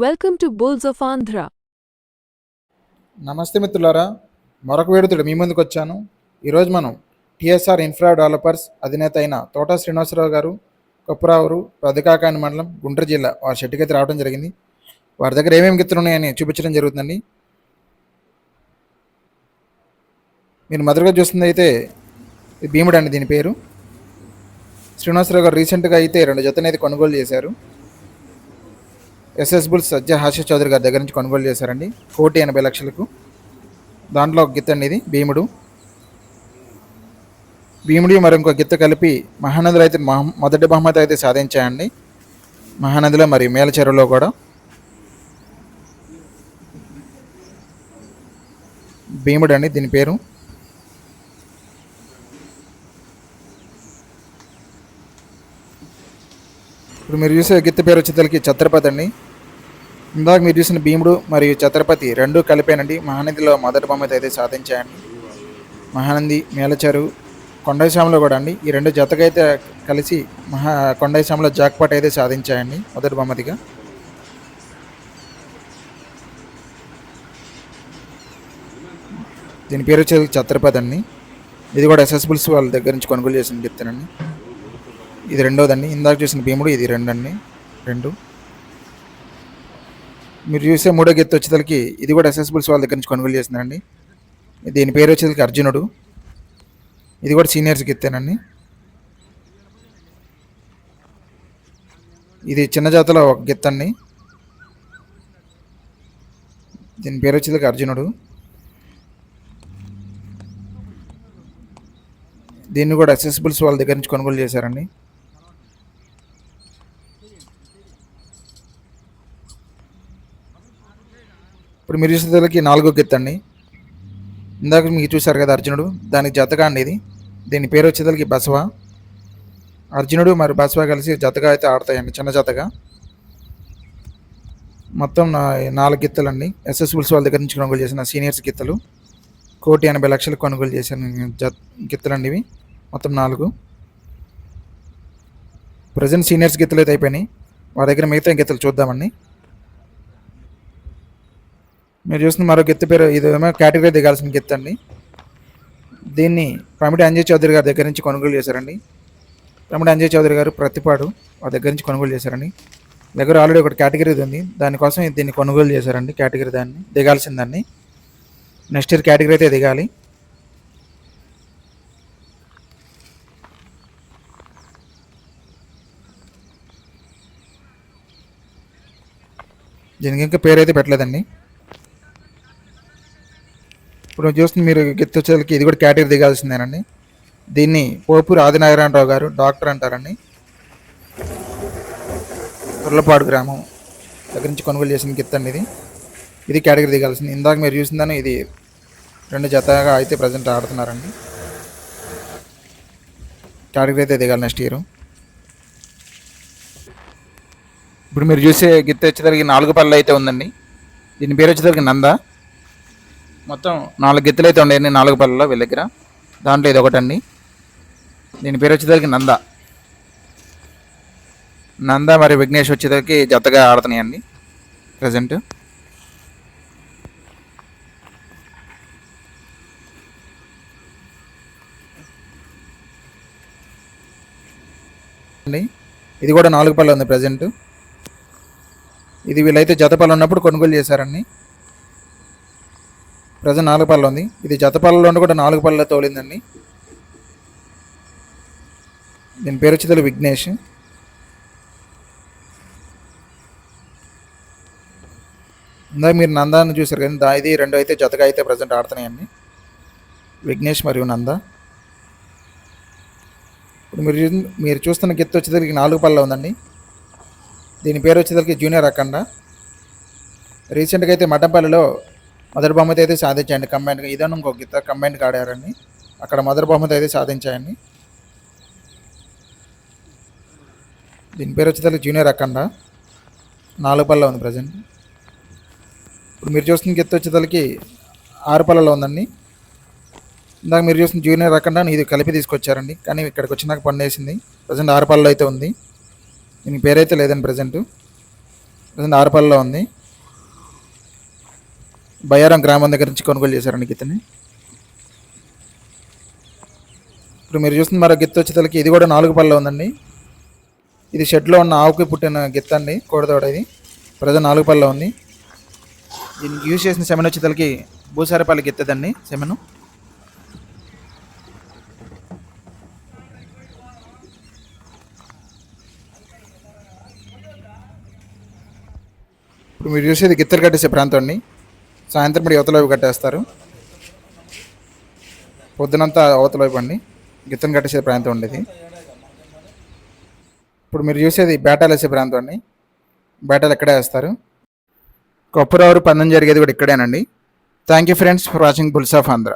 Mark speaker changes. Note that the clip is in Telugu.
Speaker 1: Welcome to bulls of Andhra
Speaker 2: నమస్తే మిత్రులారా మరొక వేడుతుడు మీ ముందుకు వచ్చాను. ఈరోజు మనం టిఎస్ఆర్ ఇన్ఫ్రా డెవలపర్స్ అధినేత అయిన తోట శ్రీనివాసరావు గారు కొప్పురావురు పెద్దకాకాని మండలం గుంటూరు జిల్లా వారి షెట్టుకైతే అయితే రావడం జరిగింది. వారి దగ్గర ఏమేమి గిత్తలు ఉన్నాయని చూపించడం జరుగుతుందండి. మీరు మొదటగా చూస్తుంది అయితే భీముడు అండి దీని పేరు. శ్రీనివాసరావు గారు రీసెంట్గా అయితే రెండు జతను అయితే కొనుగోలు చేశారు. ఎస్ఎస్ బుల్స్ సజ్జ హాస్య చౌదరి గారి దగ్గర నుంచి కొనుగోలు చేశారండి. కోటి ఎనభై లక్షలకు. దాంట్లో ఒక గిత్త అండి ఇది భీముడు. భీముడి మరి ఇంకో గిత్త కలిపి మహానదిలో అయితే మహ- మొదటి బహుమతి అయితే సాధించాయండి. మహానదిలో మరి మేల చెరువులో కూడా. భీముడు అండి దీని పేరు. ఇప్పుడు మీరు చూసే గిత్త పేరు వచ్చేసరికి ఛత్రపతి అండి. ఇందాక మీరు చూసిన భీముడు మరియు ఛత్రపతి రెండు కలిపేనండి. మహానదిలో మొదటి బహుమతి అయితే సాధించాయండి. మహానంది మేలచెరు కొండైశామలో కూడా అండి. ఈ రెండు జతగా అయితే కలిసి మహా కొండైశామలో జాక్పాట్ అయితే సాధించాయండి. మొదటి బహుమతిగా దీని పేరు వచ్చేది ఛత్రపతి అండి. ఇది కూడా ఎస్ఎస్బుల్స్ వాళ్ళ దగ్గర నుంచి కొనుగోలు చేసిన చెప్తానండి ఇది రెండోదండి. ఇందాక చూసిన భీముడు ఇది రెండండి. రెండు. మీరు చూసే మూడో గెత్తు వచ్చేసరికి ఇది కూడా ఎస్ఎస్బుల్స్ వాళ్ళ దగ్గర నుంచి కొనుగోలు చేసిందండి దీని పేరు వచ్చేసరికి అర్జునుడు. ఇది కూడా సీనియర్స్ గెత్తేనండి. ఇది చిన్న జాతలో ఒక గెత్తండి. దీని పేరు వచ్చేసరికి అర్జునుడు. దీన్ని కూడా అసెసిబుల్స్ వాళ్ళ దగ్గర నుంచి కొనుగోలు చేశారండి. ఇప్పుడు మీరు చూసేదానికి నాలుగో గిత్త అండి ఇందాక మీకు చూశారు కదా అర్జునుడు దానికి జతగా అండి ఇది. దీని పేరు వచ్చేదానికి బసవ. అర్జునుడు మరి బసవ కలిసి జతగా అయితే ఆడతాయండి చిన్న జతగా మొత్తం నా నాలుగు గిత్తలండి. ఎస్ఎస్బుల్స్ వాళ్ళ దగ్గర నుంచి కొనుగోలు చేసిన సీనియర్స్ గిత్తలు. కోటి ఎనభై లక్షలు కొనుగోలు చేసిన జత్ గిత్తలండి ఇవి. మొత్తం నాలుగు. ప్రజెంట్ సీనియర్స్ గిత్తలు అయితే అయిపోయినాయి. వారి దగ్గర మిగతా గిత్తలు చూద్దామండి. మీరు చూస్తున్న మరో గిత్త పేరు ఇదేమో కేటగిరీ దిగాల్సిన గిత్త అండి. దీన్ని ప్రమిడి అంజయ్ చౌదరి గారి దగ్గర నుంచి కొనుగోలు చేశారండి. ప్రమిడి అంజయ్ చౌదరి గారు ప్రతిపాడు వారి దగ్గర నుంచి కొనుగోలు చేశారండి. దగ్గర ఆల్రెడీ ఒకటి కేటగిరీ ఉంది. దానికోసం దీన్ని కొనుగోలు చేశారండి కేటగిరీ దాన్ని దిగాల్సిన దాన్ని. నెక్స్ట్ ఇయర్ కేటగిరీ అయితే దిగాలి. దీనికి ఇంకా పేరు అయితే పెట్టలేదండి. ఇప్పుడు చూస్తుంది మీరు గెత్తి ఇది కూడా కేటగిరీ దిగాల్సిందేనండి. దీన్ని పోపూరి ఆదినారాయణరావు గారు డాక్టర్ అంటారండి. తుర్లపాడు గ్రామం దగ్గర నుంచి కొనుగోలు చేసిన గిత్త అండి ఇది. ఇది కేటగిరీ దిగాల్సింది. ఇందాక మీరు చూసిందని ఇది రెండు జతగా అయితే ప్రజెంట్ ఆడుతున్నారండి. కేటగిరీ అయితే దిగాలి నెక్స్ట్ ఇయర్. ఇప్పుడు మీరు చూసే గిత్త వచ్చేసరికి నాలుగు పళ్ళు అయితే ఉందండి. దీని పేరు వచ్చేసరికి నందా. మొత్తం నాలుగు గిత్తలు అయితే ఉండేవి నాలుగు పళ్ళలో వీళ్ళ దగ్గర. దాంట్లో ఇది ఒకటండి. దీని పేరు వచ్చేసరికి నంద. నంద మరి విఘ్నేష్ వచ్చేసరికి జతగా ఆడుతున్నాయండి ప్రజెంట్. అండి ఇది కూడా నాలుగు పళ్ళు ఉంది ప్రజెంట్. ఇది వీళ్ళైతే జత పళ్ళు ఉన్నప్పుడు కొనుగోలు చేశారండి. ప్రజెంట్ నాలుగు పళ్ళు ఉంది. ఇది జత పళ్ళలో కూడా నాలుగు పళ్ళ తోలిందండి. దీని పేరు వచ్చేది విఘ్నేష్. ఇందాక మీరు నందాన్ని చూసారు కానీ దా ఇది రెండు అయితే జతగా అయితే ప్రజెంట్ ఆడుతున్నాయండి. విఘ్నేష్ మరియు నంద. ఇప్పుడు మీరు మీరు చూస్తున్న గిత్త వచ్చేసరికి నాలుగు పళ్ళ ఉందండి. దీని పేరు వచ్చేసరికి జూనియర్ అఖండ. రీసెంట్గా అయితే మటంపల్లిలో మొదటి బహుమతి అయితే సాధించండి కంబైన్గా ఇదನ್ನು ఇంకొక గిత్త కంబైన్గా ఆడారండి. అక్కడ మొదటి బహుమతి అయితే సాధించాయండి. దీని పేరు వచ్చేసరికి జూనియర్ అఖండ. నాలుగు పళ్ళ ఉంది ప్రజెంట్ ఇప్పుడు మీరు చూస్తున్న గిత్త వచ్చేసరికి ఆరు పళ్ళలో ఉందండి. ఇందాక మీరు చూసిన జూనియర్ అఖండ ఇది కలిపి తీసుకొచ్చారండి. కానీ ఇక్కడికి వచ్చినాక పండేసింది ప్రజెంట్ ఆరు పళ్ళలో అయితే ఉంది. దీనికి పేరైతే లేదండి ప్రజెంట్ ప్రజెంట్ ఆరుపల్లిలో ఉంది. బయ్యారం గ్రామం దగ్గర నుంచి కొనుగోలు చేశారండి గిత్తని ఇప్పుడు మీరు చూస్తున్న మరో గిత్త వచ్చేతలకి ఇది కూడా నాలుగు పళ్ళలో ఉందండి. ఇది షెడ్లో ఉన్న ఆవుకి పుట్టిన గిత్త అండి కోడదోడ ఇది. ప్రజెంట్ నాలుగు పళ్ళలో ఉంది. దీనికి యూజ్ చేసిన సెమెన్ వచ్చేతలకి భూసారపల్లి గిత్తదండి సెమెను. ఇప్పుడు మీరు చూసేది గిత్తలు కట్టేసే ప్రాంతం అండి. సాయంత్రం ఇప్పుడు యువతల వైపు కట్టేస్తారు. పొద్దునంతా అవతల వైపు అండి. గిత్తను కట్టేసే ప్రాంతం ఉండేది ఇప్పుడు మీరు చూసేది బేటాలు వేసే ప్రాంతం అండి. బేటాలు ఇక్కడే వేస్తారు. కొప్పరావురు పందెం జరిగేది కూడా ఇక్కడేనండి. Thank you friends for watching bulls of Andhra